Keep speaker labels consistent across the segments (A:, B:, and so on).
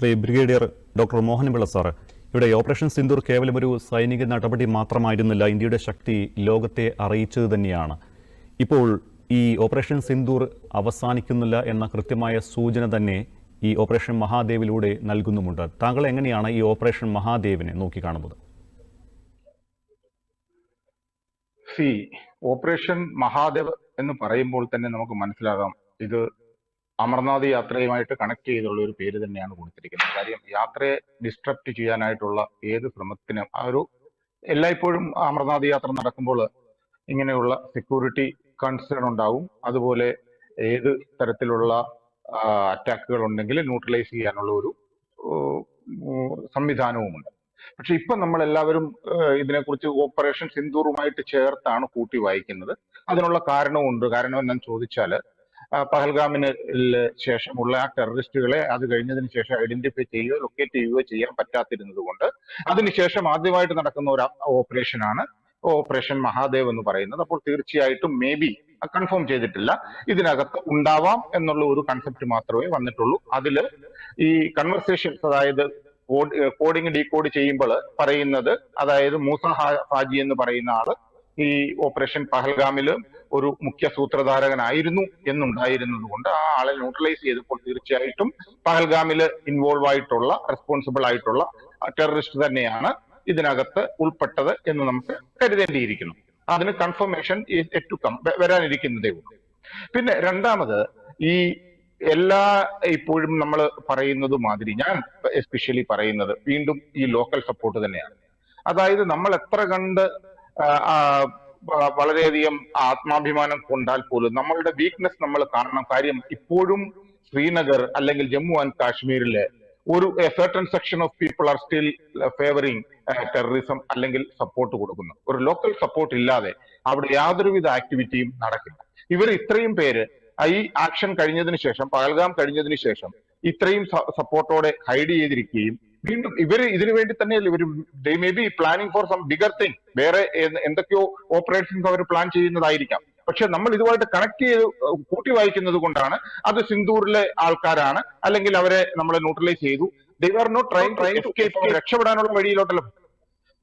A: Shri brigadier doctor Mohanpillai sir. ഇവിടെ operation Sindoor കേവലം ഒരു സൈനിക നടപടി മാത്രമായിരുന്നില്ല. ഇന്ത്യയുടെ ശക്തി ലോകത്തെ അറിയിച്ചത് തന്നെയാണ്. ഇപ്പോൾ ഈ ഓപ്പറേഷൻ സിന്ദൂർ അവസാനിക്കുന്നില്ല എന്ന കൃത്യമായ സൂചന തന്നെ ഈ ഓപ്പറേഷൻ മഹാദേവിലൂടെ നൽകുന്നുമുണ്ട്. താങ്കൾ എങ്ങനെയാണ് ഈ ഓപ്പറേഷൻ മഹാദേവിനെ നോക്കിക്കാണുന്നത്?
B: സി ഓപ്പറേഷൻ മഹാദേവ് എന്ന് പറയുമ്പോൾ തന്നെ നമുക്ക് മനസ്സിലാകാം. ഇത് അമർനാഥ് യാത്രയുമായിട്ട് കണക്ട് ചെയ്തുള്ള ഒരു പേര് തന്നെയാണ് കൊടുത്തിരിക്കുന്നത്. കാര്യം യാത്രയെ ഡിസ്ട്രപ്റ്റ് ചെയ്യാനായിട്ടുള്ള ഏത് ശ്രമത്തിനും ആ ഒരു എല്ലായ്പ്പോഴും അമർനാഥ് യാത്ര നടക്കുമ്പോൾ ഇങ്ങനെയുള്ള സെക്യൂരിറ്റി കൺസേൺ ഉണ്ടാവും. അതുപോലെ ഏത് തരത്തിലുള്ള അറ്റാക്കുകൾ ഉണ്ടെങ്കിൽ ന്യൂട്രലൈസ് ചെയ്യാനുള്ള ഒരു സംവിധാനവുമുണ്ട്. പക്ഷെ ഇപ്പൊ നമ്മൾ എല്ലാവരും ഇതിനെക്കുറിച്ച് ഓപ്പറേഷൻ സിന്ദൂറുമായിട്ട് ചേർത്താണ് കൂട്ടി വായിക്കുന്നത്. അതിനുള്ള കാരണമുണ്ട് കാരണം എന്താണെന്ന് ചോദിച്ചാൽ പഹൽഗാമിന് ശേഷമുള്ള ആ ടെററിസ്റ്റുകളെ അത് കഴിഞ്ഞതിന് ശേഷം ഐഡന്റിഫൈ ചെയ്യുകയോ ലൊക്കേറ്റ് ചെയ്യുകയോ ചെയ്യാൻ പറ്റാതിരുന്നത് കൊണ്ട് അതിനുശേഷം ആദ്യമായിട്ട് നടക്കുന്ന ഒരു ഓപ്പറേഷൻ ആണ് ഓപ്പറേഷൻ മഹാദേവ് എന്ന് പറയുന്നത്. അപ്പോൾ തീർച്ചയായിട്ടും മേ ബി കൺഫേം ചെയ്തിട്ടില്ല. ഇതിനകത്ത് ഉണ്ടാവാം എന്നുള്ള ഒരു കൺസെപ്റ്റ് മാത്രമേ വന്നിട്ടുള്ളൂ. അതിൽ ഈ കൺവെർസേഷൻസ് അതായത് കോഡിങ് ഡീകോഡ് ചെയ്യുമ്പോൾ പറയുന്നത് അതായത് മൂസ ഹാജി എന്ന് പറയുന്ന ആൾ ഈ ഓപ്പറേഷൻ പഹൽഗാമിൽ ഒരു മുഖ്യ സൂത്രധാരകനായിരുന്നു എന്നുണ്ടായിരുന്നത് കൊണ്ട് ആ ആളെ ന്യൂട്രലൈസ് ചെയ്തപ്പോൾ തീർച്ചയായിട്ടും പഹൽഗാമിൽ ഇൻവോൾവ് ആയിട്ടുള്ള റെസ്പോൺസിബിൾ ആയിട്ടുള്ള ടെററിസ്റ്റ് തന്നെയാണ് ഇതിനകത്ത് ഉൾപ്പെട്ടത് എന്ന് നമുക്ക് കരുതേണ്ടിയിരിക്കുന്നു. അതിന് കൺഫർമേഷൻ ടു കം വരാനിരിക്കുന്നതേ ഉള്ളൂ. പിന്നെ രണ്ടാമത് ഈ എല്ലാ ഇപ്പോഴും നമ്മൾ പറയുന്നത് മാതിരി ഞാൻ എസ്പെഷ്യലി പറയുന്നത് വീണ്ടും ഈ ലോക്കൽ സപ്പോർട്ട് തന്നെയാണ്. അതായത് നമ്മൾ എത്ര കണ്ട് വളരെയധികം ആത്മാഭിമാനം കൊണ്ടാൽ പോലും നമ്മളുടെ വീക്ക്നെസ് നമ്മൾ കാണണം. കാര്യം ഇപ്പോഴും ശ്രീനഗർ അല്ലെങ്കിൽ ജമ്മു ആൻഡ് കാശ്മീരിലെ ഒരു certain section of people are still favouring terrorism അല്ലെങ്കിൽ സപ്പോർട്ട് കൊടുക്കുന്നു. ഒരു ലോക്കൽ സപ്പോർട്ട് ഇല്ലാതെ അവിടെ യാതൊരുവിധ ആക്ടിവിറ്റിയും നടക്കില്ല. ഇവർ ഇത്രയും പേര് ഈ ആക്ഷൻ കഴിഞ്ഞതിന് ശേഷം പഹൽഗാം കഴിഞ്ഞതിന് ശേഷം ഇത്രയും സപ്പോർട്ടോടെ ഹൈഡ് ചെയ്തിരിക്കുകയും വീണ്ടും ഇവർ ഇതിനു വേണ്ടി തന്നെയല്ലേ ഇവർ they may be planning for some bigger thing വേറെ എന്ത് എന്തൊക്കെയോ ഓപ്പറേഷൻസ് അവർ പ്ലാൻ ചെയ്യുന്നതായിരിക്കാം. പക്ഷെ നമ്മൾ ഇതുമായിട്ട് കണക്ട് ചെയ്ത് കൂട്ടി വായിക്കുന്നത് കൊണ്ടാണ് അത് സിന്ദൂറിലെ ആൾക്കാരാണ് അല്ലെങ്കിൽ അവരെ നമ്മൾ ന്യൂട്രലൈസ് ചെയ്തു. They are not try try to രക്ഷപ്പെടാനുള്ള വഴിയിലോട്ടല്ല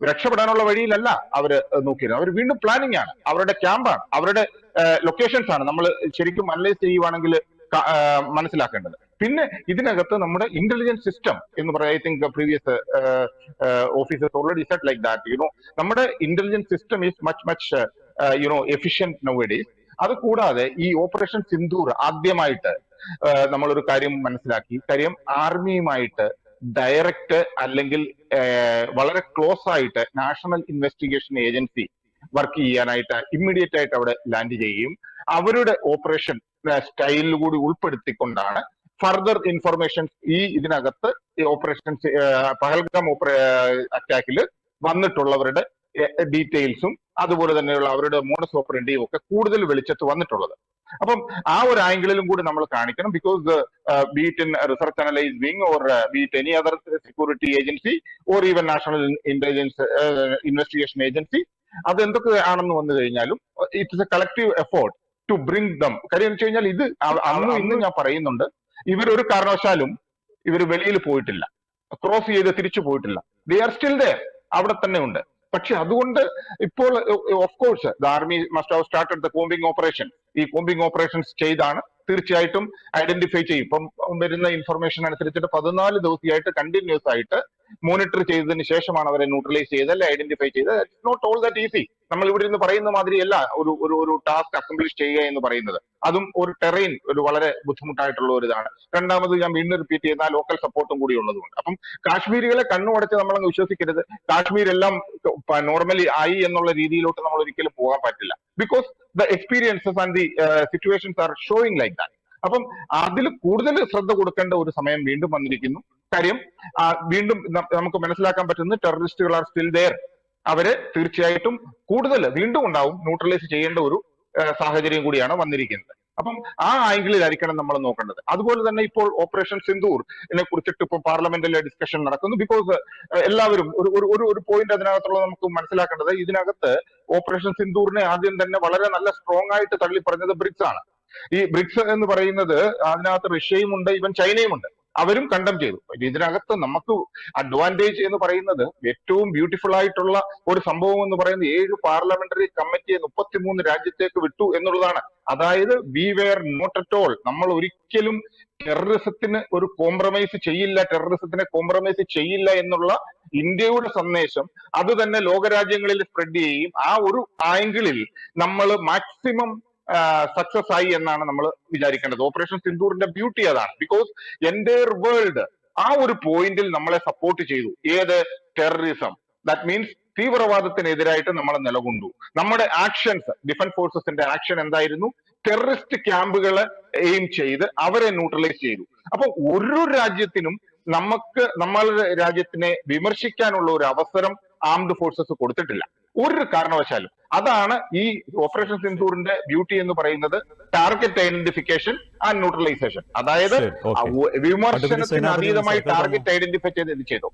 B: രക്ഷപ്പെടാനുള്ള വഴിയിലല്ല അവർ നോക്കിയത്. അവർ വീണ്ടും പ്ലാനിങ് ആണ്. അവരുടെ ക്യാമ്പാണ് അവരുടെ ലൊക്കേഷൻസ് ആണ്. നമ്മൾ ശരിക്കും അനലൈസ് ചെയ്യുവാണെങ്കിൽ മനസ്സിലാക്കേണ്ടത്. പിന്നെ ഇതിനകത്ത് നമ്മുടെ ഇന്റലിജൻസ് സിസ്റ്റം എന്ന് പറയാം I think previous officers already set like that you know നമ്മുടെ intelligence system is much much you know efficient now days അത് കൂടാതെ ഈ ഓപ്പറേഷൻ സിന്ധൂർ ആദ്യമായിട്ട് ആ, നമ്മളൊരു കാര്യം മനസ്സിലാക്കി. കാര്യം ആർമിയുമായിട്ട് ഡയറക്റ്റ് അല്ലെങ്കിൽ വളരെ ക്ലോസ് ആയിട്ട് നാഷണൽ ഇൻവെസ്റ്റിഗേഷൻ ഏജൻസി വർക്ക് ചെയ്യാനായിട്ട് ഇമ്മീഡിയറ്റ് ആയിട്ട് അവിടെ ലാൻഡ് ചെയ്യുകയും അവരുടെ ഓപ്പറേഷൻ സ്റ്റൈലിൽ കൂടി ഉൾപ്പെടുത്തിക്കൊണ്ടാണ് ഫർദർ ഇൻഫർമേഷൻ ഈ ഇതിനകത്ത് ഈ ഓപ്പറേഷൻ പഹൽഗാം അറ്റാക്കിൽ വന്നിട്ടുള്ളവരുടെ ഡീറ്റെയിൽസും അതുപോലെ തന്നെയുള്ള അവരുടെ മോഡസ് ഓപ്പറേറ്റീവ് ഒക്കെ കൂടുതൽ വെളിച്ചത്ത് വന്നിട്ടുള്ളത്. അപ്പം ആ ഒരു ആംഗിളിലും കൂടി നമ്മൾ കാണിക്കണം. Because be it in research analyse wing or be it any other security agency or even national intelligence investigation agency അത് എന്തൊക്കെ ആണെന്ന് വന്നു കഴിഞ്ഞാലും it's a collective effort to bring them കാര്യം എന്ന് വെച്ച് കഴിഞ്ഞാൽ ഇത് അന്നും ഇന്നും ഞാൻ പറയുന്നുണ്ട് ഇവർ ഒരു കാരണവശാലും ഇവർ വെളിയിൽ പോയിട്ടില്ല. ക്രോസ് ചെയ്ത് തിരിച്ചു പോയിട്ടില്ല. ദേ ആർ സ്റ്റിൽ ദയർ അവിടെ തന്നെ ഉണ്ട്. പക്ഷെ അതുകൊണ്ട് ഇപ്പോൾ of course the army must have started the combing operation ഈ കോമ്പിംഗ് ഓപ്പറേഷൻസ് ചെയ്താണ്. തീർച്ചയായിട്ടും ഐഡന്റിഫൈ ചെയ്യും. ഇപ്പം വരുന്ന ഇൻഫർമേഷൻ അനുസരിച്ചിട്ട് പതിനാല് ദിവസമായിട്ട് കണ്ടിന്യൂസ് ആയിട്ട് മോണിറ്റർ ചെയ്തതിന് ശേഷമാണ് അവരെ ന്യൂട്രലൈസ് ചെയ്ത് അല്ലെ ഐഡന്റിഫൈ ചെയ്ത് നോട്ട് ഓൾ ദാറ്റ് ഈസി നമ്മൾ ഇവിടെ നിന്ന് പറയുന്ന മാതിരിയല്ല. ഒരു ഒരു ടാസ്ക് അക്കംപ്ലിഷ് ചെയ്യുക എന്ന് പറയുന്നത്. അതും ഒരു ടെറൈൻ ഒരു വളരെ ബുദ്ധിമുട്ടായിട്ടുള്ള ഒരു ഇതാണ്. രണ്ടാമത് ഞാൻ വീണ്ടും റിപ്പീറ്റ് ചെയ്യുന്ന ലോക്കൽ സപ്പോർട്ടും കൂടി ഉള്ളതുകൊണ്ട്. അപ്പം കാശ്മീരികളെ കണ്ണുടച്ച് നമ്മളങ്ങ് വിശ്വസിക്കരുത്. കാശ്മീർ എല്ലാം നോർമലി ആയി എന്നുള്ള രീതിയിലോട്ട് നമ്മൾ ഒരിക്കലും പോകാൻ പറ്റില്ല. Because the experiences and the situations are showing like that അപ്പം അതിൽ കൂടുതൽ ശ്രദ്ധ കൊടുക്കേണ്ട ഒരു സമയം വീണ്ടും വന്നിരിക്കുന്നു. കാര്യം വീണ്ടും നമുക്ക് മനസ്സിലാക്കാൻ പറ്റുന്നത് ടെററിസ്റ്റുകൾ ആർ സ്റ്റിൽ ദയർ അവർ തീർച്ചയായിട്ടും കൂടുതൽ വീണ്ടും ഉണ്ടാവും ന്യൂട്രലൈസ് ചെയ്യേണ്ട ഒരു സാഹചര്യം കൂടിയാണ് വന്നിരിക്കുന്നത്. അപ്പം ആ ആംഗിളിലായിരിക്കണം നമ്മൾ നോക്കേണ്ടത്. അതുപോലെ തന്നെ ഇപ്പോൾ ഓപ്പറേഷൻ സിന്ദൂർ ഇതിനെ കുറിച്ചിട്ട് ഇപ്പോൾ പാർലമെന്റിൽ ഡിസ്കഷൻ നടക്കുന്നു. ബിക്കോസ് എല്ലാവരും ഒരു ഒരു ഒരു പോയിന്റ് അതിനകത്തുള്ള നമുക്ക് മനസ്സിലാക്കേണ്ടത് ഇതിനകത്ത് ഓപ്പറേഷൻ സിന്ദൂറിനെ ആദ്യം തന്നെ വളരെ നല്ല സ്ട്രോങ് ആയിട്ട് തള്ളി പറഞ്ഞത് ബ്രിക്സ് ആണ് ഈ ബ്രിക്സ് എന്ന് പറയുന്നത് അതിനകത്ത് റഷ്യയും ഉണ്ട് ഈവൻ ചൈനയും ഉണ്ട്. അവരും കണ്ടം ചെയ്തു. ഇതിനകത്ത് നമുക്ക് അഡ്വാന്റേജ് എന്ന് പറയുന്നത് ഏറ്റവും ബ്യൂട്ടിഫുൾ ആയിട്ടുള്ള ഒരു സംഭവം എന്ന് പറയുന്നത് ഏഴ് പാർലമെന്ററി കമ്മിറ്റിയെ മുപ്പത്തിമൂന്ന് രാജ്യത്തേക്ക് വിട്ടു എന്നുള്ളതാണ്. അതായത് we were not at all നമ്മൾ ഒരിക്കലും ടെററിസത്തിന് ഒരു കോംപ്രമൈസ് ചെയ്യില്ല ടെററിസത്തിനെ കോംപ്രമൈസ് ചെയ്യില്ല എന്നുള്ള ഇന്ത്യയുടെ സന്ദേശം അത് തന്നെ ലോകരാജ്യങ്ങളിൽ സ്പ്രെഡ് ചെയ്യുകയും ആ ഒരു ആംഗിളിൽ നമ്മൾ മാക്സിമം സക്സസ് ആയി എന്നാണ് നമ്മൾ വിചാരിക്കേണ്ടത്. ഓപ്പറേഷൻ സിന്ദൂറിന്റെ ബ്യൂട്ടി അതാണ്. ബിക്കോസ് എന്റയർ വേൾഡ് ആ ഒരു പോയിന്റിൽ നമ്മളെ സപ്പോർട്ട് ചെയ്തു. ഏത്? ടെററിസം ദാറ്റ് മീൻസ് തീവ്രവാദത്തിനെതിരായിട്ട് നമ്മൾ നിലകൊണ്ടു. നമ്മുടെ ആക്ഷൻസ് ഡിഫൻസ് ഫോഴ്സസിന്റെ ആക്ഷൻ എന്തായിരുന്നു? ടെററിസ്റ്റ് ക്യാമ്പുകളെ എയിം ചെയ്ത് അവരെ ന്യൂട്രലൈസ് ചെയ്തു. അപ്പൊ ഒരു രാജ്യത്തിനും നമുക്ക് നമ്മളുടെ രാജ്യത്തിനെ വിമർശിക്കാനുള്ള ഒരു അവസരം ആംഡ് ഫോഴ്സസ് കൊടുത്തിട്ടില്ല. ഒരു കാരണവശാലും അതാണ് ഈ ഓപ്പറേഷൻ സിന്ധൂറിന്റെ ബ്യൂട്ടി എന്ന് പറയുന്നത് ടാർഗറ്റ് ഐഡന്റിഫിക്കേഷൻ ആൻഡ് ന്യൂട്രലൈസേഷൻ അതായത് വിമർശനത്തിന് അതീതമായി ടാർഗറ്റ് ഐഡന്റിഫൈ ചെയ്ത് ഇത് ചെയ്തു?